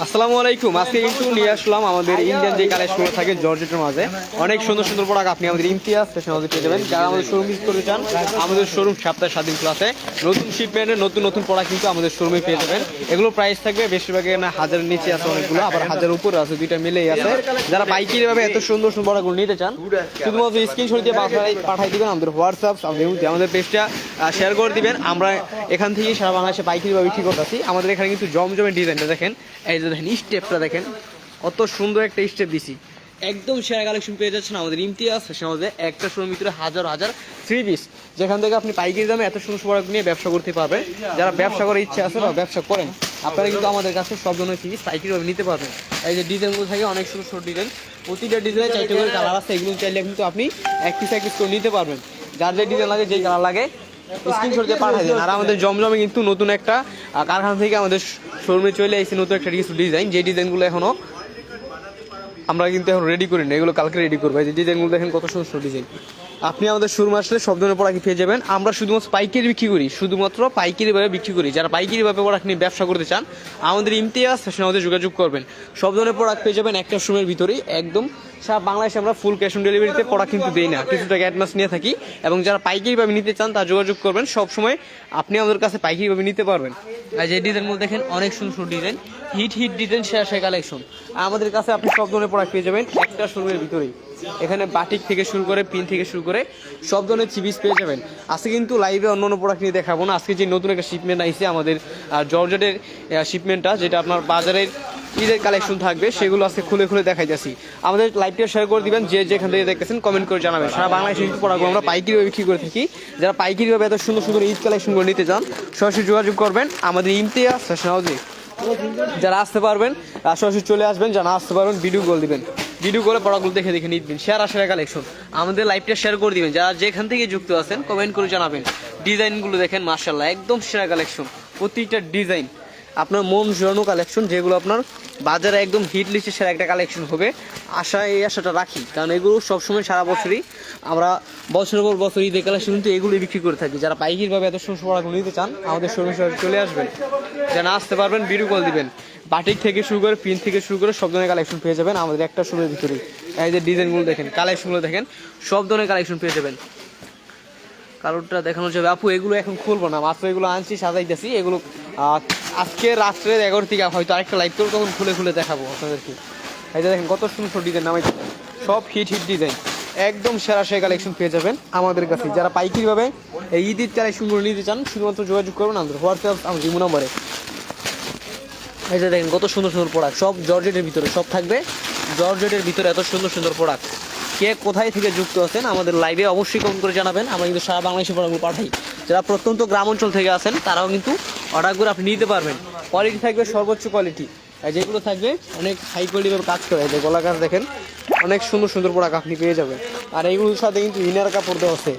আসসালামু আলাইকুম। আজকে কিন্তু নিয়ে আসলাম আমাদের ইন্ডিয়ান যে কালেকশন থাকে জর্জেটের মাঝে। অনেক সুন্দর সুন্দর প্রোডাক্ট আপনি আমাদের ইমতিয়াজ ফ্যাশন হাউসে পেয়ে যাবেন। যারা আমাদের শোরুম ভিজিট করতে চান আমাদের শোরুম সপ্তাহে সাত দিন ক্লাসে নতুন শিপমেন্টের নতুন নতুন প্রোডাক্ট কিন্তু আমাদের শোরুমে পেয়ে যাবেন। এগুলো প্রাইস থাকবে বেশিরভাগ না হাজারের নিচে আছে অনেকগুলো আবার হাজারের উপরে আছে দুইটা মিলেই আছে। যারা পাইকারি ভাবে এত সুন্দর সুন্দর প্রোডাক্টগুলো নিতে চান শুধুমাত্র স্ক্রিনশট দিয়ে পাঠাই পাঠাই দিবেন আমাদের হোয়াটসঅ্যাপ আমাদের আমাদের পেজটা শেয়ার করে দিবেন। আমরা এখান থেকেই সারা বাংলাদেশে পাইকারি ভাবে ঠিক করতেছি। আমাদের এখানে কিন্তু জমজমের ডিজাইনটা দেখেন। এই দেখেন স্টেপটা দেখেন, কত সুন্দর একটা স্টেপ দিছি। একদম সেরা কালেকশন পেয়ে যাচ্ছেন আমাদের ইমতিয়াজ ফ্যাশন হাউসে একটা শোরুম ভিতরে হাজার হাজার থ্রি পিস যেখান থেকে আপনি পাইকারি দামে এত সুন্দর প্রোডাক্ট নিয়ে ব্যবসা করতে পারবেন। যারা ব্যবসা করার ইচ্ছা আছে বা ব্যবসা করেন, আপনারা কিন্তু আমাদের কাছে সব ধরনের থ্রি পিস পাইকারিভাবে নিতে পারবেন। এই যে ডিজাইনগুলো থাকে, অনেক সুন্দর সুন্দর ডিজাইন প্রতিটা ডিজাইনে চারটে করে কালার আছে, এগুলো চাইলে কিন্তু আপনি এক পিস এক পিস করে নিতে পারবেন। যার যে ডিজাইন লাগে যেই কালার লাগে স্ক্রিনশট দিয়ে পাঠিয়ে দেন। আর আমাদের জমজমে কিন্তু নতুন একটা কারখানা থেকে আমাদের শোরুমে চলে এসেছে নতুন একটা কিছু ডিজাইন যে ডিজাইনগুলো এখনও আমরা কিন্তু এখন রেডি করি না এগুলো কালকে রেডি করব। এই যে ডিজাইনগুলো দেখেন কত সুন্দর সুন্দর ডিজাইন আপনি আমাদের শোরুমে আসলে সব ধরনের প্রোডাক্ট পেয়ে যাবেন। আমরা শুধুমাত্র পাইকারি বিক্রি করি, শুধুমাত্র পাইকারিভাবে বিক্রি করি। যারা পাইকারিভাবে প্রোডাক্ট নিয়ে ব্যবসা করতে চান, আমাদের ইমতিয়াজ আমাদের যোগাযোগ করবেন। সব ধরনের প্রোডাক্ট পেয়ে যাবেন একটা শোরুমের ভিতরেই। একদম সারা বাংলাদেশে আমরা ফুল ক্যাশ অন ডেলিভারিতে প্রোডাক্ট কিন্তু দেই না। কিছু টাকা অ্যাডভান্স নিয়ে থাকি এবং যারা পাইকারিভাবে নিতে চান, তারা যোগাযোগ করবেন। সব সময় আপনি আমাদের কাছে পাইকারিভাবে নিতে পারবেন। আর যে ডিজাইন ডিজাইনগুলো দেখেন, অনেক সুন্দর সুন্দর design hit hit design share share collection আমাদের কাছে আপনি সব ধরনের প্রোডাক্ট পেয়ে যাবেন একটা শোরুমের ভিতরেই। এখানে বাটিক থেকে শুরু করে পিন থেকে শুরু করে সব ধরনের চিবিস পেয়ে যাবেন। আজকে কিন্তু লাইভে অন্য অন্য প্রোডাক্ট নিয়ে দেখাবো না। আজকে যে নতুন একটা শিপমেন্ট আইছে আমাদের জর্জেটের শিপমেন্টটা যেটা আপনার বাজারের ঈদের কালেকশন থাকবে, সেগুলো আজকে খুলে খুলে দেখাই যাচ্ছি আমাদের লাইভটা শেয়ার করে দিবেন, যে যেখান থেকে দেখতেছেন কমেন্ট করে জানাবেন। সারা বাংলাদেশে কিন্তু প্রোডাক্টগুলো আমরা পাইকারিভাবে বিক্রি করে থাকি। যারা পাইকারিভাবে এত সুন্দর সুন্দর ঈদ কালেকশনগুলো নিতে চান, সরাসরি যোগাযোগ করবেন। আমাদের ইমতিয়াজ ফ্যাশন হাউসে যারা আসতে পারবেন সরাসরি চলে আসবেন, যারা আসতে পারবেন ভিডিও কল দিবেন। ভিডিও করে পড়াগুলো দেখে দেখে নিবেন শেয়ার আসলে কালেকশন আমাদের লাইভটা শেয়ার করে দিবেন। যারা যেখান থেকে যুক্ত আছেন কমেন্ট করে জানাবেন। ডিজাইনগুলো দেখেন মার্শাল্লাহ একদম সেরা কালেকশন প্রতিটা ডিজাইন আপনার মন জড়ানো কালেকশন যেগুলো আপনার বাজারে একদম হিট লিস্টে সেরা একটা কালেকশন হবে। আশা এই আশাটা রাখি, কারণ এগুলো সবসময় সারা বছরই আমরা বছরের পর বছর ঈদের কালেকশন কিন্তু এগুলোই বিক্রি করে থাকি। যারা পাইকিরভাবে এত সুন্দর প্রোডাক্ট নিতে চান, আমাদের শোরুমে চলে আসবেন। যারা আসতে পারবেন ভিডিও কল দিবেন। বাটিক থেকে শুরু করে, পিন থেকে শুরু করে সব ধরনের কালেকশন পেয়ে যাবেন আমাদের একটা শোরুমের ভিতরে এই যে ডিজাইনগুলো দেখেন কালেকশনগুলো দেখেন, সব ধরনের কালেকশন পেয়ে যাবেন। কারোরটা দেখানো যাবে। আপু, এগুলো এখন খুলবো না, মাত্র এগুলো আনছি সাজাই সাজাইতেছি। এগুলো আজকে রাত্রে এগারো থেকে হয়তো আরেকটা লাইভ করব, তখন খুলে খুলে দেখাবো আপনাদেরকে। এই যে দেখেন, কত সুন্দর ডিজাইন নামাই সব হিট হিট ডিজাইন একদম সেরা সেরা কালেকশন পেয়ে যাবেন আমাদের কাছে। যারা পাইকারিভাবে এই ঈদ ঈদ কালেকশনগুলো নিতে চান, শুধুমাত্র যোগাযোগ করবেন আমাদের হোয়াটসঅ্যাপ আমার জিমো নম্বরে এই যে দেখেন কত সুন্দর সুন্দর প্রোডাক্ট সব জর্জেটের ভিতরে, সব থাকবে। জর্জেটের ভিতরে এত সুন্দর সুন্দর প্রোডাক্ট কে কোথায় থেকে যুক্ত আছেন আমাদের লাইভে অবশ্যই কমেন্ট করে জানাবেন। আমরা কিন্তু সারা বাংলাদেশে প্রোডাক্টগুলো পাঠাই। যারা প্রত্যন্ত গ্রাম অঞ্চল থেকে আসেন তারাও কিন্তু অর্ডারগুলো আপনি নিতে পারবেন। কোয়ালিটি থাকবে সর্বোচ্চ কোয়ালিটি যেগুলো থাকবে, অনেক হাই কোয়ালিটিভাবে কাজ করে। যে গলা দেখেন, অনেক সুন্দর সুন্দর প্রোডাক্ট আপনি পেয়ে যাবেন। আর এইগুলোর সাথে কিন্তু ইনার কাপড় দেওয়া আছে।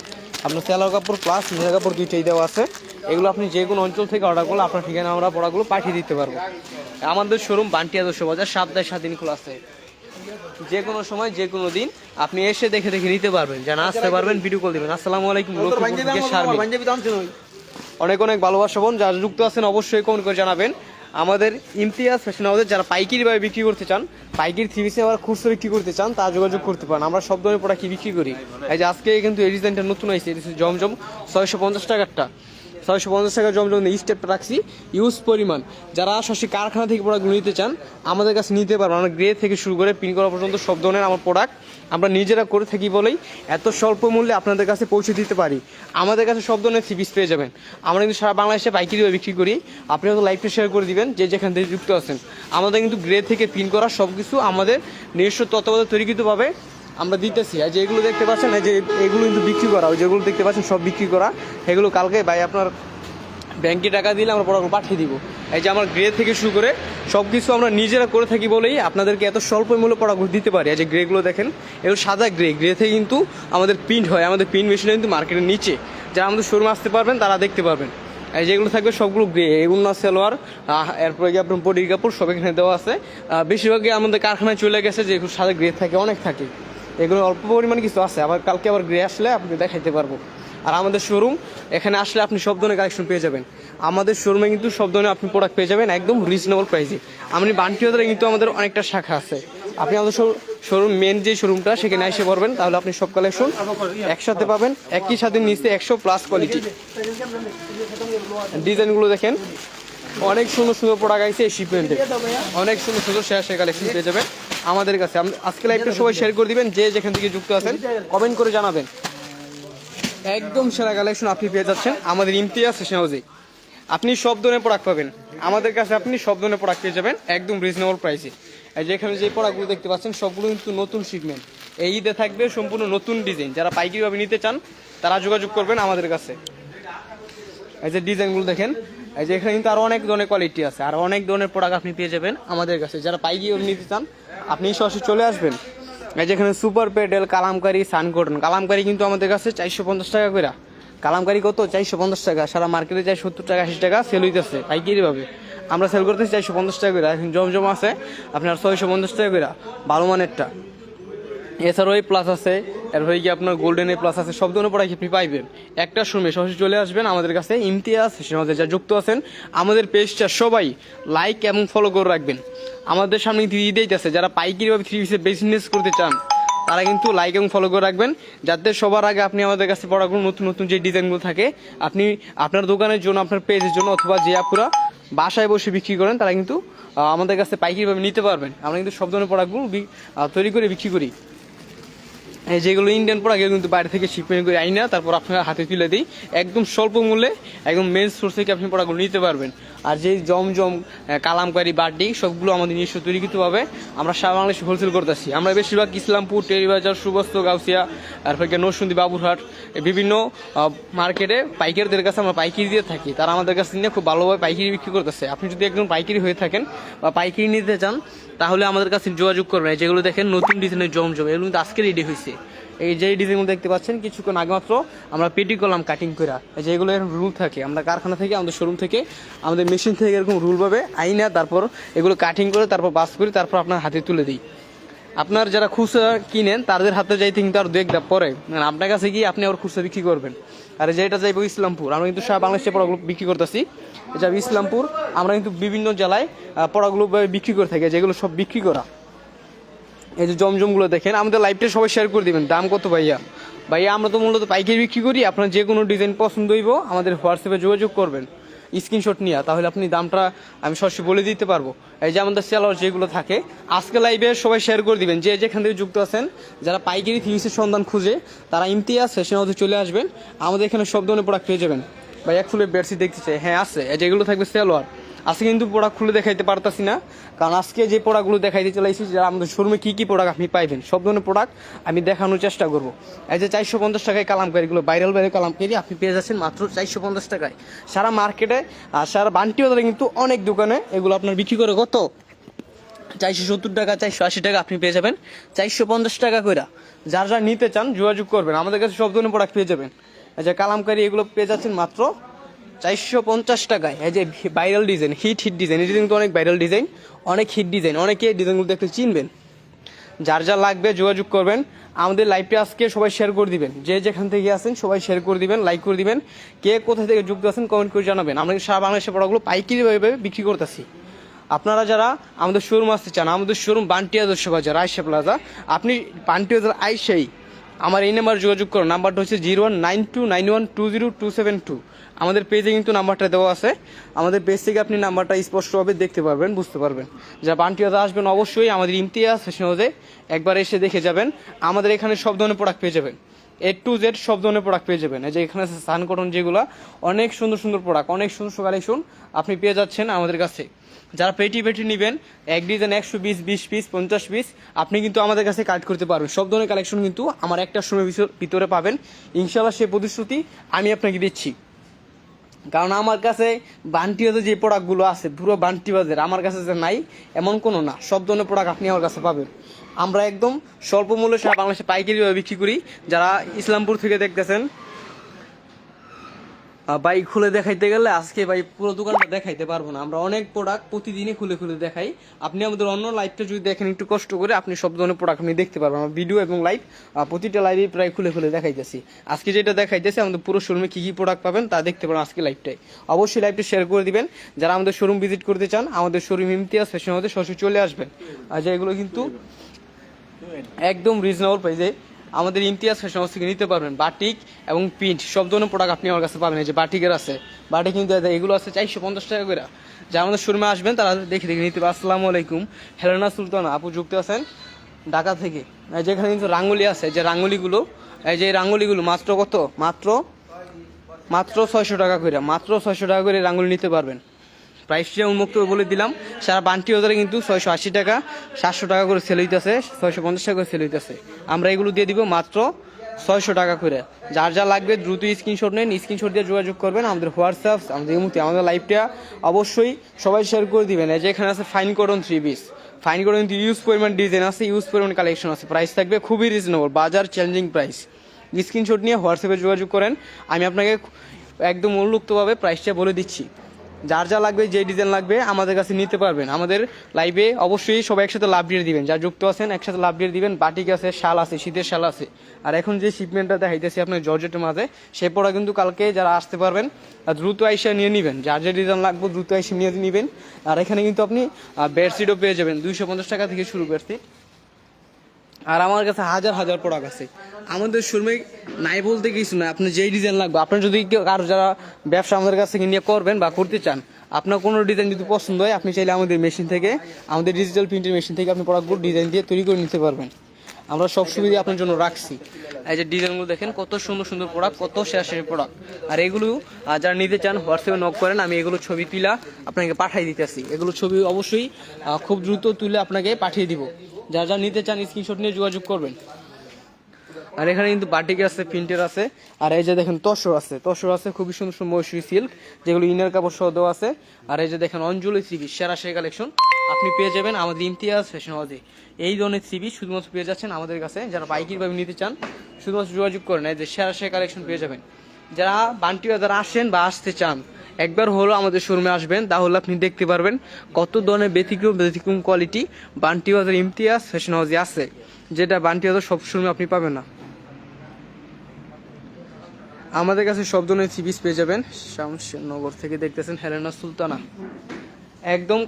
আপনার সেলার কাপড় প্লাস ইনার কাপড় দুইটাই দেওয়া আছে। এগুলো আপনি যে কোনো অঞ্চল থেকে অর্ডার করলে আপনার ঠিকানা আমরা পড়াগুলো পাঠিয়ে দিতে পারব। আমাদের শোরুম বান্টি আদর্শ বাজার সপ্তাহে সাত দিন খোলা আছে। যে কোনো সময় যে কোনো দিন আপনি এসে দেখে দেখে নিতে পারবেন। যারা আসতে পারবেন ভিডিও কল দিবেন। আসসালামু আলাইকুম। অনেক অনেক ভালোবাসা বোন যারা যুক্ত আছেন অবশ্যই কমেন্ট করে জানাবেন। আমাদের ইমতিয়াজ ফ্যাশন হাউসে যারা পাইকারিভাবে বিক্রি করতে চান, পাইকারি থ্রি পিসে আবার খুচরো বিক্রি করতে চান তা যোগাযোগ করতে পারেন। আমরা সব ধরনের প্রোডাক্ট বিক্রি করি? এই যে আজকে কিন্তু এই ডিজাইনটা নতুন আসছে জমজম ছয়শো পঞ্চাশ টাকারটা। ছয়শো পঞ্চাশ টাকা জমজম স্টেপ রাখছি। ইউজ পরিমাণ। যারা সরাসরি কারখানা থেকে প্রোডাক্টগুলো নিতে চান, আমাদের কাছে নিতে পারবেন। আমরা গ্রে থেকে শুরু করে পিন করা পর্যন্ত সব ধরনের আমার প্রোডাক্ট আমরা নিজেরা করে থাকি বলেই এত স্বল্প মূল্যে আপনাদের কাছে পৌঁছে দিতে পারি। আমাদের কাছে সব ধরনের থ্রি পিস পেয়ে যাবেন। আমরা কিন্তু সারা বাংলাদেশে পাইকারিভাবে বিক্রি করি। আপনি হয়তো লাইভটা শেয়ার করে দিবেন, যে যেখান থেকে যুক্ত আছেন। আমাদের কিন্তু গ্রে থেকে পিন করা সব কিছু আমাদের নিজস্ব তত্ত্বাবধানে তৈরিকৃতভাবে আমরা দিতেছি। আর যেগুলো দেখতে পাচ্ছেন যে এগুলো কিন্তু বিক্রি করা, ওই যেগুলো দেখতে পাচ্ছেন সব বিক্রি করা। এগুলো কালকে ভাই আপনার ব্যাংকে টাকা দিলে আমরা প্রোডাক্ট পাঠিয়ে দিব। এই যে আমার গ্রে থেকে শুরু করে সব কিছু আমরা নিজেরা করে থাকি বলেই আপনাদেরকে এত স্বল্প মূল্য প্রোডাক্ট দিতে পারি। এই যে গ্রেগুলো দেখেন, এগুলো সাদা গ্রে। গ্রে থেকে কিন্তু আমাদের প্রিন্ট হয়, আমাদের প্রিন্ট মেশিন কিন্তু মার্কেটের নিচে। যারা আমাদের শোরুমে আসতে পারবেন, তারা দেখতে পারবেন। এই যেগুলো থাকবে সবগুলো গ্রে। এগুলো সালোয়ার এরপরে গিয়ে আপনার বডির কাপড় সব এখানে দেওয়া আছে। বেশিরভাগই আমাদের কারখানায় চলে গেছে, যেগুলো সাদা গ্রে থাকে, অনেক থাকে। এগুলো অল্প পরিমাণে কিছু আছে, আবার কালকে আবার গ্রে আসলে আপনি দেখাইতে পারব। আর আমাদের শোরুম এখানে আসলে আপনি সব ধরনের কালেকশন পেয়ে যাবেন। আমাদের শোরুমে কিন্তু সব ধরনের আপনি প্রোডাক্ট পেয়ে যাবেন, একদম রিজনেবল প্রাইসে আপনি বান্টি বাজারে কিন্তু আমাদের অনেকটা শাখা আছে। আপনি আমাদের শোরুম মেন যে শোরুমটা সেখানে এসে পড়বেন, তাহলে আপনি সব কালেকশন একসাথে পাবেন। একই সাথে নিচে একশো প্লাস কোয়ালিটি ডিজাইনগুলো দেখেন। অনেক সুন্দর সুন্দর প্রোডাক্ট আছে এই শিপমেন্টে অনেক সুন্দর সুন্দর শেয়ার শেয়ার কালেকশন পেয়ে যাবেন। আমাদের কাছে। আজকে লাইভটা সবাই শেয়ার করে দিবেন যে যেখান থেকে যুক্ত আছেন কমেন্ট করে জানাবেন। একদম সেরা কালেকশন আপনি পেয়ে যাচ্ছেন। আমাদের ইমতিয়াজ হাউসে আপনি সব ধরনের প্রোডাক্ট পাবেন। আমাদের কাছে আপনি সব ধরনের প্রোডাক্ট পেয়ে যাবেন একদম রিজনেবল প্রাইসে আর যেখানে যে প্রোডাক্টগুলো দেখতে পাচ্ছেন সবগুলো কিন্তু নতুন শিপমেন্ট এই ঈদে থাকবে সম্পূর্ণ নতুন ডিজাইন যারা পাইকারিভাবে নিতে চান তারা যোগাযোগ করবেন আমাদের কাছে। এই যে ডিজাইনগুলো দেখেন এই যে এখানে কিন্তু আরও অনেক ধরনের কোয়ালিটি আছে। আর অনেক ধরনের প্রোডাক্ট আপনি পেয়ে যাবেন আমাদের কাছে। যারা পাইকারি নিতে চান, আপনি সরাসরি চলে আসবেন। এই যে এখানে সুপার পেডেল কালামকারি সানকটন কালামকারি কিন্তু আমাদের কাছে চারশো পঞ্চাশ টাকা করে। কালামকারি কত? চারশো পঞ্চাশ টাকা। সারা মার্কেটে চাই সত্তর টাকা, আশি টাকা সেল হইতেছে পাইকারি ভাবে আমরা সেল করতেছি চারশো পঞ্চাশ টাকা করে। এখন জমজম আছে আপনার ছয়শো পঞ্চাশ টাকা করে। ভালো মানেরটা। এছাড়াও এই প্লাস আছে, এরপরে কি আপনার গোল্ডেন এ প্লাস আছে, সব ধরনের প্রোডাক্ট আপনি পাইবেন। একটা সময় সরাসরি চলে আসবেন, আমাদের কাছে ইমতিয়াজ আমাদের যা যুক্ত আছেন, আমাদের পেজটা সবাই লাইক এবং ফলো করে রাখবেন। আমাদের সামনে কিন্তু ঈদ আছে, যারা পাইকারিভাবে থ্রি পিসের বিজনেস করতে চান, তারা কিন্তু লাইক এবং ফলো করে রাখবেন। যাতে সবার আগে আপনি আমাদের কাছে প্রোডাক্টগুলো নতুন নতুন যে ডিজাইনগুলো থাকে, আপনি আপনার দোকানের জন্য, আপনার পেজের জন্য অথবা যে আপুরা বাসায় বসে বিক্রি করেন, তারা কিন্তু আমাদের কাছে পাইকারিভাবে নিতে পারবেন। আমরা কিন্তু সব ধরনের প্রোডাক্টগুলো তৈরি করে বিক্রি করি। যেগুলো ইন্ডিয়ান প্রোডাক্ট এগুলো কিন্তু বাইরে থেকে শিপমেন্ট করে আই না, তারপর আপনার হাতে তুলে দিই। একদম স্বল্প মূল্যে, একদম মেন সোর্স থেকে আপনি প্রোডাক্টগুলো নিতে পারবেন। আর যে জমজম কালামকারি বাড্ডি, সবগুলো আমাদের নিজস্ব তৈরিকৃতভাবে আমরা সারা বাংলাদেশে হোলসেল করতেছি। আমরা বেশিরভাগ ইসলামপুর, টেরিবাজার, সুবস্ত, গাউসিয়া, তারপর নরসুন্দি বাবুরহাট বিভিন্ন মার্কেটে পাইকারদের কাছে আমরা পাইকারি দিয়ে থাকি। তারা আমাদের কাছে নিয়ে খুব ভালোভাবে পাইকারি বিক্রি করতেছে। আপনি যদি একজন পাইকারি হয়ে থাকেন বা পাইকারি নিতে চান, তাহলে আমাদের কাছে যোগাযোগ করবেন। যেগুলো দেখেন, নতুন ডিজাইনের জমজম, এগুলো কিন্তু আজকে রেডি হয়েছে। এই যে ডিজাইনগুলো দেখতে পাচ্ছেন, কিছুক্ষণ আগে মাত্র আমরা পেটি করলাম কাটিং করে এই যে এগুলো এরকম রুল থাকে, আমরা কারখানা থেকে, আমাদের শোরুম থেকে, আমাদের মেশিন থেকে এরকম রুল পাবে আইনা, তারপর এগুলো কাটিং করে, তারপর বাস করি, তারপর আপনার হাতে তুলে দিই। আপনার যারা খুচরা কিনেন, তাদের হাতে যাইতে কিন্তু আর দেখবে পরে। মানে আপনার কাছে গিয়ে আপনি আবার খুচরা বিক্রি করবেন। আর যেটা যাইবো ইসলামপুর, আমরা কিন্তু সারা বাংলাদেশে পড়াগুলো বিক্রি করতেছি। এটা ইসলামপুর, আমরা কিন্তু বিভিন্ন জেলায় পড়াগুলো বিক্রি করে থাকি, যেগুলো সব বিক্রি করা। এই যে জমজমগুলো দেখেন, আমাদের লাইভটা সবাই শেয়ার করে দিবেন। দাম কত ভাইয়া? ভাইয়া, আমরা তো মূলত পাইকারি বিক্রি করি, আপনার যে কোনো ডিজাইন পছন্দ হইব, আমাদের হোয়াটসঅ্যাপে যোগাযোগ করবেন। স্ক্রিনশট নিয়ে, তাহলে আপনি দামটা আমি সরাসরি বলে দিতে পারব। এই যে আমাদের সেলার যেগুলো থাকে, আজকে লাইভে সবাই শেয়ার করে দিবেন। যে যেখান থেকে যুক্ত আছেন, যারা পাইকারি থিংসের সন্ধান খুঁজে, তারা ইমতিয়াজ ফ্যাশন হাউসে চলে আসবেন। আমাদের এখানে সব ধরনের প্রোডাক্ট পেয়ে যাবেন। ভাই এক ফুলের বেডশিট দেখতে চাই। হ্যাঁ আছে। এই যেগুলো থাকবে সেলোয়ার আজকে কিন্তু প্রোডাক্ট খুলে দেখাইতে পারতাছি না। কারণ আজকে যে প্রোডাক্টগুলো দেখাইতে চলেছি যে আমাদের শোরুমে কী কী প্রোডাক্ট আপনি পাইবেন, সব ধরনের প্রোডাক্ট আমি দেখানোর চেষ্টা করব। এই যে চারশো পঞ্চাশ টাকায় কালামকারিগুলো ভাইরাল ভাইরাল কালামকারি, আপনি পেয়ে যাচ্ছেন মাত্র চারশো পঞ্চাশ টাকায়। সারা মার্কেটে আর সারা বান্টি বাজারে কিন্তু অনেক দোকানে এগুলো আপনার বিক্রি করে কত? চারশো সত্তর টাকা, চারশো আশি টাকা আপনি পেয়ে যাবেন। চারশো পঞ্চাশ টাকা করে যার যার নিতে চান যোগাযোগ করবেন। আমাদের কাছে সব ধরনের প্রোডাক্ট পেয়ে যাবেন। এই যে কালামকারি এগুলো পেয়ে যাচ্ছেন মাত্র চারশো পঞ্চাশ টাকায়। এই যে viral design hit hit design এই ডিজাইন তো অনেক ভাইরাল ডিজাইন অনেক হিট ডিজাইন অনেকে ডিজাইনগুলো দেখতে চিনবেন। যার যা লাগবে যোগাযোগ করবেন। আমাদের লাইভটা আজকে সবাই শেয়ার করে দিবেন। যে যেখান থেকে আসেন সবাই শেয়ার করে দিবেন লাইক করে দিবেন। কে কোথা থেকে যুক্ত আছেন কমেন্ট করে জানাবেন। আমরা কিন্তু সারা বাংলাদেশের পড়াগুলো পাইকারিভাবে বিক্রি করতেছি। আপনারা যারা আমাদের শোরুম আসতে চান, আমাদের শোরুম বান্টি আদর্শ বাজার আয়সা প্লাজা আপনি বান্টি বাজার আইসাই আমার এই নাম্বার যোগাযোগ করুন নাম্বারটা হচ্ছে zero one nine two nine one two zero two seven two. আমাদের পেজে কিন্তু নাম্বারটা দেওয়া আছে। আমাদের পেজ থেকে আপনি নাম্বারটা স্পষ্টভাবে দেখতে পারবেন, বুঝতে পারবেন। যারা বান্টিয়াতে আসবেন, অবশ্যই আমাদের ইমতিয়াজ ফ্যাশন হাউসে একবার এসে দেখে যাবেন। আমাদের এখানে সব ধরনের প্রোডাক্ট পেয়ে যাবেন। এ টু জেড সব ধরনের প্রোডাক্ট পেয়ে যাবেন। যে এখানে আছে সান কটন যেগুলো, অনেক সুন্দর সুন্দর প্রোডাক্ট অনেক সুন্দর সুন্দর কালেকশন আপনি পেয়ে যাচ্ছেন আমাদের কাছে। যারা পেটি পেটি নেবেন, এক ডিজাইন একশো বিশ বিশ পিস, পঞ্চাশ পিস, আপনি কিন্তু আমাদের কাছে কালেক্ট করতে পারবেন। সব ধরনের কালেকশন কিন্তু আমার একটা সময় ভিতরে পাবেন। ইনশাল্লাহ সে প্রতিশ্রুতি আমি আপনাকে দিচ্ছি। কারণ আমার কাছে বান্টিবাজে যে প্রোডাক্টগুলো আছে, পুরো বান্টিবাজের আমার কাছে যে নাই, এমন কোনো না। সব ধরনের প্রোডাক্ট আপনি আমার কাছে পাবেন। আমরা একদম স্বল্প মূল্যে সারা বাংলাদেশে পাইকারিভাবে বিক্রি করি। যারা ইসলামপুর থেকে দেখতেছেন বাইক খুলে দেখাইতে গেলে আজকে ভাই পুরো দোকানটা দেখাইতে পারব না। আমরা অনেক প্রোডাক্ট প্রতিদিনই খুলে খুলে দেখাই। আপনি আমাদের অন্য লাইভটা যদি দেখেন একটু কষ্ট করে, আপনি সব ধরনের প্রোডাক্ট আপনি দেখতে পারবেন। আমার ভিডিও এবং লাইভ প্রতিটা লাইভে প্রায় খুলে খুলে দেখাইতেছি। আজকে যেটা দেখাইতেছি, আমাদের পুরো শোরুমে কী কী প্রোডাক্ট পাবেন তা দেখতে পারেন আজকে লাইভটাই অবশ্যই লাইভটা শেয়ার করে দিবেন। যারা আমাদের শোরুম ভিজিট করতে চান, আমাদের শোরুম ইমতিয়াজ ফ্যাশন মধ্যে সরাসরি চলে আসবেন। আর যেগুলো কিন্তু একদম রিজনেবল প্রাইসে আমাদের ইমতিয়াজ ফ্যাশন হাউস থেকে নিতে পারবেন। বাটিক এবং প্রিন্ট সব ধরনের প্রোডাক্ট আপনি আমার কাছে পাবেন। এই যে বাটিকের আছে। বাটিক কিন্তু এগুলো আছে চারশো পঞ্চাশ টাকা করে। যা আমাদের শোরুমে আসবেন, তারা দেখে দেখে নিতে পারবেন। আসসালামু আলাইকুম। হেলেনা সুলতানা, আপু যুক্ত আছেন ঢাকা থেকে। যেখানে কিন্তু রাঙ্গুলি আছে। যে রাঙ্গুলিগুলো, এই যে রাঙ্গুলিগুলো মাত্র কত? মাত্র? মাত্র ছয়শো টাকা করে। মাত্র ছয়শো টাকা করে রাঙ্গুলি নিতে পারবেন। প্রাইসটা উন্মুক্ত বলে দিলাম, সারা বান্টি ওদের কিন্তু ছয়শো আশি টাকা, সাতশো টাকা করে সেল হইতেছে, ছয়শো পঞ্চাশ টাকা করে সেল হইতেছে। আমরা এগুলো দিয়ে দিব মাত্র ছয়শো টাকা করে। যার যা লাগবে দ্রুত স্ক্রিনশট নেন স্ক্রিনশট দিয়ে যোগাযোগ করবেন, আমাদের হোয়াটসঅ্যাপ আমাদের ইমুতে আমাদের লাইভটা অবশ্যই সবাই শেয়ার করে দিবেন। এই যে এখানে আছে ফাইন করন থ্রি পিস ফাইন করন কিন্তু ইউজ পরিমাণ ডিজাইন আছে ইউজ পরিমাণ কালেকশন আছে। প্রাইস থাকবে খুবই রিজনেবল বাজার চ্যালেঞ্জিং প্রাইস স্ক্রিনশট নিয়ে হোয়াটসঅ্যাপে যোগাযোগ করেন। আমি আপনাকে একদম উন্মুক্তভাবে প্রাইসটা বলে দিচ্ছি। যার যা লাগবে যে ডিজাইন লাগবে, আমাদের কাছে নিতে পারবেন। আমাদের লাইভে অবশ্যই সবাই একসাথে লাভ দিয়ে দিবেন। যারা যুক্ত আছেন, একসাথে লাভ দিয়ে দিবেন। বাটিক আছে, শাল আছে, শীতের শাল আছে। আর এখন যে শিপমেন্টটা দেখাইতেছি আপনার জর্জেটের মাঝে, সে পড়া কিন্তু কালকে যারা আসতে পারবেন দ্রুত আইসা নিয়ে নেবেন। যার যে ডিজাইন লাগবে, দ্রুত আইসা নিয়ে নেবেন। আর এখানে কিন্তু আপনি বেডশিটও পেয়ে যাবেন। দুইশো পঞ্চাশ টাকা থেকে শুরু বেডশিট আর আমার কাছে হাজার হাজার প্রোডাক্ট আছে। আমাদের শোরুমে নাই বলতে কিছু না, আপনি যেই ডিজাইন লাগবে আপনার যদি কারও যারা ব্যবসা আমাদের কাছ থেকে নিয়ে করবেন বা করতে চান, আপনার কোনো ডিজাইন যদি পছন্দ হয়, আপনি চাইলে আমাদের মেশিন থেকে, আমাদের ডিজিটাল প্রিন্টের মেশিন থেকে আপনি প্রোডাক্টগুলো ডিজাইন দিয়ে তৈরি করে নিতে পারবেন। আমরা সব সুবিধা আপনার জন্য রাখছি। এই যে ডিজাইনগুলো দেখেন, কত সুন্দর সুন্দর প্রোডাক্ট কত শেষ শেষ প্রোডাক্ট আর এগুলো যারা নিতে চান, হোয়াটসঅ্যাপে নক করেন, আমি এগুলো ছবি তুলা আপনাকে পাঠিয়ে দিতেছি। এগুলো ছবি অবশ্যই খুব দ্রুত তুলে আপনাকে পাঠিয়ে দিব। যারা যা নিতে চান স্ক্রিনশট নিয়ে যোগাযোগ করবেন। আর এখানে কিন্তু বাটিক আছে, প্রিন্টের আছে, আর এই যে দেখেন তসর আছে তসর আছে খুবই সুন্দর সুন্দর মৌসুমী সিল্ক যেগুলো ইনার কাপড় সহ দেওয়া আছে। আর এই যে দেখেন অঞ্জলি সিবি সেরা সেই কালেকশন আপনি পেয়ে যাবেন আমাদের ইমতিয়াজ ফ্যাশন হাউসে এই ধরনের সিবি শুধুমাত্র পেয়ে যাচ্ছেন আমাদের কাছে। যারা বাইকিরভাবে নিতে চান, শুধুমাত্র যোগাযোগ করেন, এই যে সেরা সেই কালেকশন পেয়ে যাবেন। যারা বান্টি যারা আসেন বা আসতে চান একবার হলো আমাদের শোরুমে আসবেন, তাহলে আপনি দেখতে পারবেন কত ধরনের ব্যতিক্রম ব্যতিক্রম কোয়ালিটি বান্টি বাজার ইমতিয়াজ ফ্যাশন হাউসে আছে, যেটা বান্টি বাজার সব শোরুমে আপনি পাবেন না। আমাদের কাছে সব ধরনের সিবিস পেয়ে যাবেন শামসনগর থেকে দেখতেছেন হেলেনা সুলতানা। একদম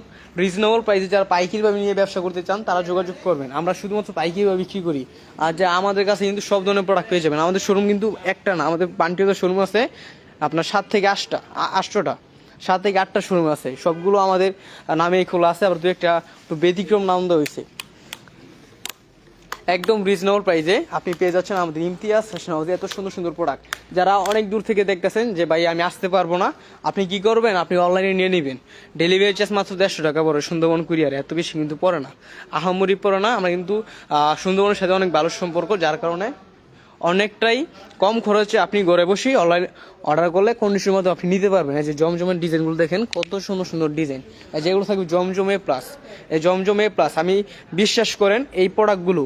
রিজনেবল প্রাইসে যারা পাইকারিভাবে নিয়ে ব্যবসা করতে চান, তারা যোগাযোগ করবেন। আমরা শুধুমাত্র পাইকারিভাবে বিক্রি করি। আর যে আমাদের কাছে কিন্তু সব ধরনের প্রোডাক্ট পেয়ে যাবেন। আমাদের শোরুম কিন্তু একটা না, আমাদের পান্টিওদের শোরুম আছে আপনার সাত থেকে আটটা, আ- আটশোটা। সাত থেকে আটটা শোরুম আছে। সবগুলো আমাদের নামেই খোলা আছে, আবার দু একটা একটু ব্যতিক্রম নাম দেওয়া হয়েছে। একদম রিজনেবল প্রাইসে আপনি পেয়ে যাচ্ছেন আমাদের ইমতিয়াজ ফ্যাশন হাউসে এত সুন্দর সুন্দর প্রোডাক্ট যারা অনেক দূর থেকে দেখতেছেন যে, ভাই, আমি আসতে পারব না। আপনি কি করবেন? আপনি অনলাইনে নিয়ে নেবেন। ডেলিভারি চার্জ মাত্র দেড়শো টাকা পড়ে, সুন্দরবন কুরিয়ারে এত বেশি কিন্তু পড়ে না। আহামরি পড়ে না। আমরা কিন্তু সুন্দরবনের সাথে অনেক ভালো সম্পর্ক, যার কারণে অনেকটাই কম খরচে আপনি ঘরে বসেই অনলাইন অর্ডার করলে কন্ডিশনের মতো আপনি নিতে পারবেন। এই যে জমজমের ডিজাইনগুলো দেখেন, কত সুন্দর সুন্দর ডিজাইন যেগুলো থাকবে জমজমে প্লাস এই জমজমে প্লাস আমি বিশ্বাস করেন, এই প্রোডাক্টগুলো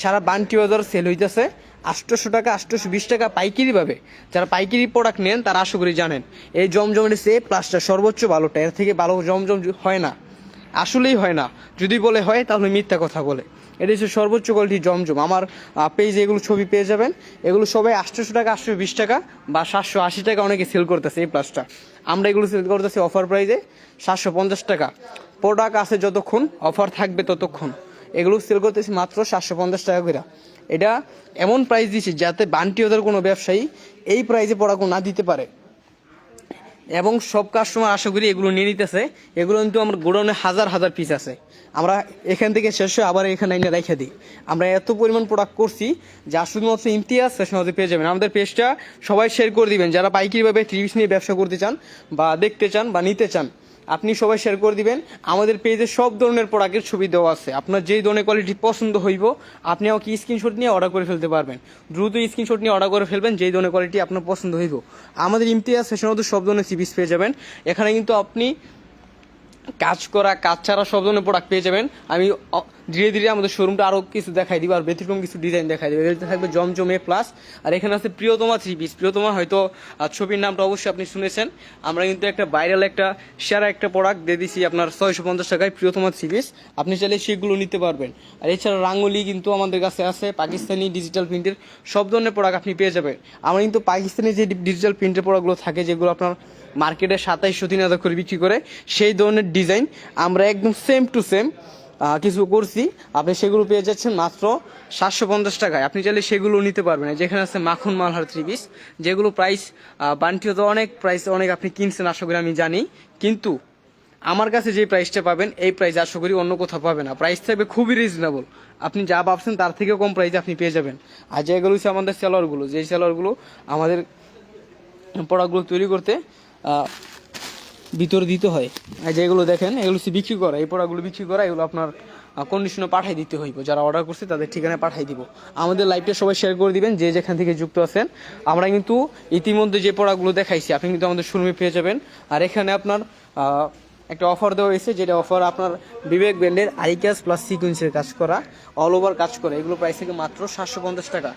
সারা বান্টি বাজার সেল হইতেছে। আটশোশো টাকা, আটশোশো বিশ টাকা পাইকারি পাবে যারা পাইকারি প্রোডাক্ট নেন, তারা আশা করি জানেন, এই জমজমের সে প্লাসটা সর্বোচ্চ ভালোটা এর থেকে ভালো জমজম হয় না। আসলেই হয় না। যদি বলে হয়, তাহলে মিথ্যা কথা বলে। এটা হচ্ছে সর্বোচ্চ কোয়ালিটি জমজম। আমার পেজে এগুলো ছবি পেয়ে যাবেন। এগুলো সবাই আটশোশো টাকা, আটশো বিশ টাকা বা সাতশো আশি টাকা অনেকে সেল করতেছে এই প্লাসটা আমরা এগুলো সেল করতেছি অফার প্রাইজে সাতশো পঞ্চাশ টাকা। প্রোডাক্ট আছে যতক্ষণ অফার থাকবে ততক্ষণ। এগুলো সেল করতেছি মাত্র সাতশো পঞ্চাশ টাকা করে। এটা এমন প্রাইস দিচ্ছি যাতে বান্টি ওদের কোনো ব্যবসায়ী এই প্রাইসে প্রোডাক্ট না দিতে পারে। এবং সব কাস্টমার আশা করি এগুলো নিয়ে নিতেছে। এগুলো কিন্তু আমার গোডাউনে হাজার হাজার পিস আছে। আমরা এখান থেকে শেষ হয়ে আবার এখানে এনে রেখে দিই। আমরা এত পরিমাণ প্রোডাক্ট করছি যা শুধুমাত্র ইমতিয়াজ হাউসে পেয়ে যাবেন। আমাদের পেজটা সবাই শেয়ার করে দিবেন। যারা পাইকারিভাবে ত্রিশ নিয়ে ব্যবসা করতে চান বা দেখতে চান বা নিতে চান আপনি সবাই শেয়ার করে দিবেন। আমাদের পেজে সব ধরনের প্রোডাক্টের ছবি দেওয়া আছে। আপনার যেই ধরনের কোয়ালিটি পছন্দ হইব, আপনি আমাকে স্ক্রিনশট নিয়ে অর্ডার করে ফেলতে পারবেন। দ্রুত স্ক্রিনশট নিয়ে অর্ডার করে ফেলবেন যেই ধরনের কোয়ালিটি আপনার পছন্দ হইব। আমাদের ইমতিয়াজ ফ্যাশন সব ধরনের সিবিস পেয়ে যাবেন। এখানে কিন্তু আপনি কাজ করা, কাজ ছাড়া সব ধরনের প্রোডাক্ট পেয়ে যাবেন। আমি ধীরে ধীরে আমাদের শোরুমটা আরও কিছু দেখাই দিবে, আর ব্যতিক্রম কিছু ডিজাইন দেখাই দিবে। এটাতে থাকবে জমজমে প্লাস আর এখানে আছে প্রিয়তমা থ্রি পিস প্রিয়তমা হয়তো ছবির নামটা অবশ্যই আপনি শুনেছেন। আমরা কিন্তু একটা ভাইরাল একটা, সেরা একটা প্রোডাক্ট দিয়ে দিছি আপনার ছয়শো পঞ্চাশ টাকায় প্রিয়তমা থ্রি পিস আপনি চাইলে সেগুলো নিতে পারবেন। আর এছাড়া রাঙ্গুলি কিন্তু আমাদের কাছে আছে, পাকিস্তানি ডিজিটাল প্রিন্টের সব ধরনের প্রোডাক্ট আপনি পেয়ে যাবেন। আমরা কিন্তু পাকিস্তানি যে ডিজিটাল প্রিন্টের প্রোডাক্টগুলো থাকে, যেগুলো আপনার মার্কেটে সাতাইশশো, তিন হাজার করে বিক্রি করে সেই ধরনের ডিজাইন আমরা একদম সেম টু সেম কিছু করছি। আপনি সেগুলো পেয়ে যাচ্ছেন মাত্র সাতশো পঞ্চাশ টাকায়। আপনি চাইলে সেগুলো নিতে পারবেন। যেখানে আছে মাখন মালহার থ্রি পিস যেগুলো প্রাইস বান্টিও তো অনেক প্রাইস অনেক আপনি কিনছেন আশা করি, আমি জানি। কিন্তু আমার কাছে যে প্রাইসটা পাবেন, এই প্রাইস আশা করি অন্য কোথাও পাবেন না। প্রাইস থাকবে খুবই রিজনেবল আপনি যা ভাবছেন তার থেকেও কম প্রাইসে আপনি পেয়ে যাবেন। আর যেগুলো হচ্ছে আমাদের সেলারগুলো যেই সেলারগুলো আমাদের প্রোডাক্টগুলো তৈরি করতে ভিতরে দিতে হয়। যেগুলো দেখেন, এগুলো হচ্ছে বিক্রি করা, এই পড়াগুলো বিক্রি করা, এগুলো আপনার কন্ডিশনে পাঠাই দিতে হইব। যারা অর্ডার করছে তাদের ঠিকানায় পাঠাই দিব। আমাদের লাইভটা সবাই শেয়ার করে দিবেন, যে যেখান থেকে যুক্ত আছেন। আমরা কিন্তু ইতিমধ্যে যে পড়াগুলো দেখাইছি, আপনি কিন্তু আমাদের শোরুমে পেয়ে যাবেন। আর এখানে আপনার একটা অফার দেওয়া হয়েছে, যেটা অফার আপনার বিবেক ব্র্যান্ডের আইকাস প্লাস সিকুয়েন্সের কাজ করা অল ওভার কাজ করে। এগুলো প্রাইস থেকে মাত্র সাতশো পঞ্চাশ টাকা।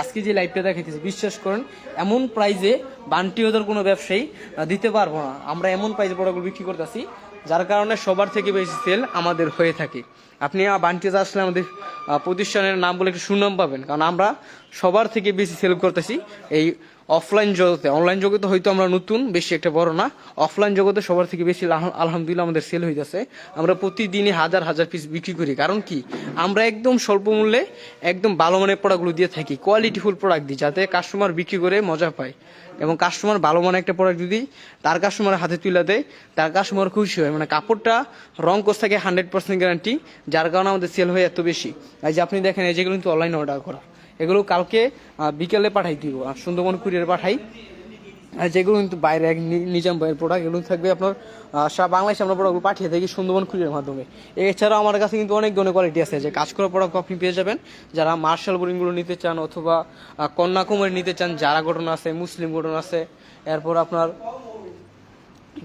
আজকে যে লাইভটা দেখাইতেছি, বিশ্বাস করেন, এমন প্রাইজে বান্টি ওদের কোনো ব্যবসায়ী দিতে পারব না। আমরা এমন প্রাইজে প্রোডাক্টগুলো বিক্রি করতেছি, যার কারণে সবার থেকে বেশি সেল আমাদের হয়ে থাকে। আপনি বান্টিতে আসলে আমাদের প্রতিষ্ঠানের নাম বলে একটু সুনাম পাবেন, কারণ আমরা সবার থেকে বেশি সেল করতেছি এই অফলাইন জগতে অনলাইন জগতে হয়তো আমরা নতুন, বেশি একটা বড় না। অফলাইন জগতে সবার থেকে বেশি আলহাম- আলহামদুলিল্লাহ আমাদের সেল হইতেছে। আমরা প্রতিদিনই হাজার হাজার পিস বিক্রি করি। কারণ কি? আমরা একদম স্বল্প মূল্যে একদম ভালো মানের প্রোডাক্টগুলো দিয়ে থাকি। কোয়ালিটিফুল প্রোডাক্ট দিই, যাতে কাস্টমার বিক্রি করে মজা পায়। এবং কাস্টমার ভালো মানের একটা প্রোডাক্ট যদি তার কাস্টমারের হাতে তুলে দেয়, তার কাস্টমার খুশি হয়। মানে কাপড়টা রং কোর্স থাকে হান্ড্রেড পার্সেন্ট গ্যারান্টি যার কারণে আমাদের সেল হয় এত বেশি। এই যে আপনি দেখেন, এই যেগুলো কিন্তু অনলাইনে অর্ডার করা। এগুলো কালকে বিকেলে পাঠাই দিব। আর সুন্দরবন কুরিয়ার পাঠাই। আর যেগুলো কিন্তু বাইরে এক নিজাম বাইরের প্রোডাক্ট এগুলো থাকবে আপনার সারা বাংলাদেশে আমরা প্রোডাক্টগুলো পাঠিয়ে থাকি সুন্দরবন কুরিয়ার মাধ্যমে। এছাড়াও আমার কাছে কিন্তু অনেক ধরনের কোয়ালিটি আছে, যে কাজ করা প্রোডাক্ট আপনি পেয়ে যাবেন। যারা মার্শাল বোরিংগুলো নিতে চান অথবা কন্যাকুমারী নিতে চান, যারা ঘটনা আছে, মুসলিম ঘটনা আছে, এরপর আপনার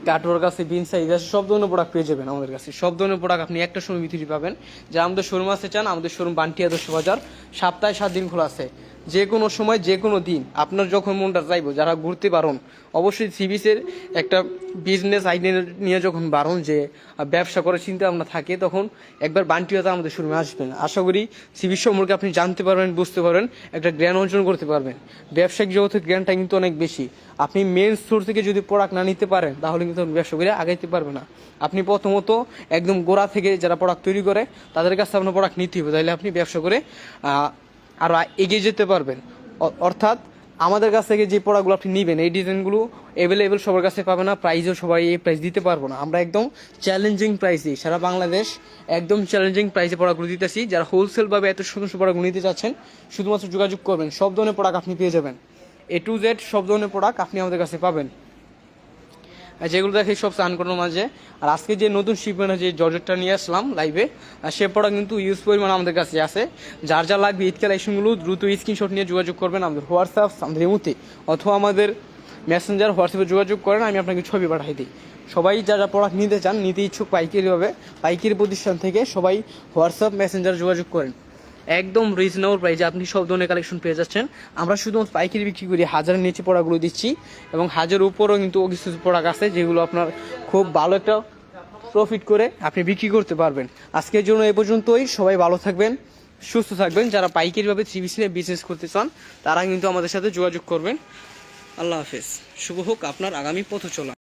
কাটওয়ার্ক কাছে বিন সাইজ আছে সব ধরনের প্রোডাক্ট পেয়ে যাবেন আমাদের কাছে। সব ধরনের প্রোডাক্ট আপনি একটা সময় ভিতরে পাবেন। যা আমাদের শোরুম আছে চান, আমাদের শোরুম বান্টিয়া দশ বাজার, সপ্তাহে সাত দিন খোলা আছে। যে কোনো সময়, যে কোনো দিন আপনার যখন মনটা চাইব, যারা ঘুরতে পারেন অবশ্যই সিবিসের একটা বিজনেস আইডিয়া নিয়ে যখন বারণ যে ব্যবসা করার চিন্তা ভাবনা থাকে, তখন একবার বান্টিয়াতে আমাদের শোরুমে আসবেন। আশা করি সিবির সম্পর্কে আপনি জানতে পারবেন, বুঝতে পারবেন, একটা জ্ঞান অর্জন করতে পারবেন। ব্যবসায়িক জগতের জ্ঞানটা কিন্তু অনেক বেশি। আপনি মেন স্টোর থেকে যদি প্রোডাক্ট না নিতে পারেন, তাহলে কিন্তু ব্যবসা করে আগাইতে পারবে না। আপনি প্রথমত একদম গোড়া থেকে যারা প্রোডাক্ট তৈরি করে, তাদের কাছে আপনার প্রোডাক্ট নিতে হবে। তাহলে আপনি ব্যবসা করে আহ, আরও এগিয়ে যেতে পারবেন। অর্থাৎ আমাদের কাছ থেকে যে প্রোডাক্টগুলো আপনি নেবেন এই ডিজাইনগুলো অ্যাভেলেবেল সবার কাছে পাবে না প্রাইজও সবাই এই প্রাইস দিতে পারব না। আমরা একদম চ্যালেঞ্জিং প্রাইস দিই সারা বাংলাদেশ একদম চ্যালেঞ্জিং প্রাইসে প্রোডাক্টগুলো দিতেছি। যারা হোলসেলভাবে এত সুন্দর প্রোডাক্টগুলো নিতে চাচ্ছেন শুধুমাত্র যোগাযোগ করবেন। সব ধরনের প্রোডাক্ট আপনি পেয়ে যাবেন। এ টু জেড সব ধরনের প্রোডাক্ট আপনি আমাদের কাছে পাবেন। যেগুলো দেখে সব স্নান করার মাঝে। আর আজকে যে নতুন শিপমেন্ট যে জর্জেটটা নিয়ে আসলাম লাইভে সে প্রোডাক্ট কিন্তু ইউজ পরিমাণ আমাদের কাছে আছে। যার যা লাগবে ঈদ কালেকশনগুলো দ্রুত স্ক্রিনশট নিয়ে যোগাযোগ করবেন আমাদের হোয়াটসঅ্যাপ আমাদের ইমুতে। অথবা আমাদের মেসেঞ্জার হোয়াটসঅ্যাপে যোগাযোগ করেন, আমি আপনাকে ছবি পাঠাই দিই। সবাই যারা প্রোডাক্ট নিতে চান, নিতে ইচ্ছুক পাইকারিভাবে, পাইকারি প্রতিষ্ঠান থেকে সবাই হোয়াটসঅ্যাপ মেসেঞ্জার যোগাযোগ করেন। একদম রিজনেবল প্রাইসে আপনি সব ধরনের কালেকশন পেয়ে যাচ্ছেন। আমরা শুধুমাত্র পাইকারি বিক্রি করি, হাজারের নিচে পড়াগুলো দিচ্ছি এবং হাজার উপরও কিন্তু কিছু প্রোডাক্ট আছে, যেগুলো আপনার খুব ভালো একটা প্রফিট করে আপনি বিক্রি করতে পারবেন। আজকের জন্য এ পর্যন্তই, সবাই ভালো থাকবেন, সুস্থ থাকবেন। যারা পাইকারিভাবে থ্রি বিসি বিজনেস করতে চান, তারা কিন্তু আমাদের সাথে যোগাযোগ করবেন। আল্লাহ হাফেজ। শুভ হোক, আপনার আগামী পথ চলা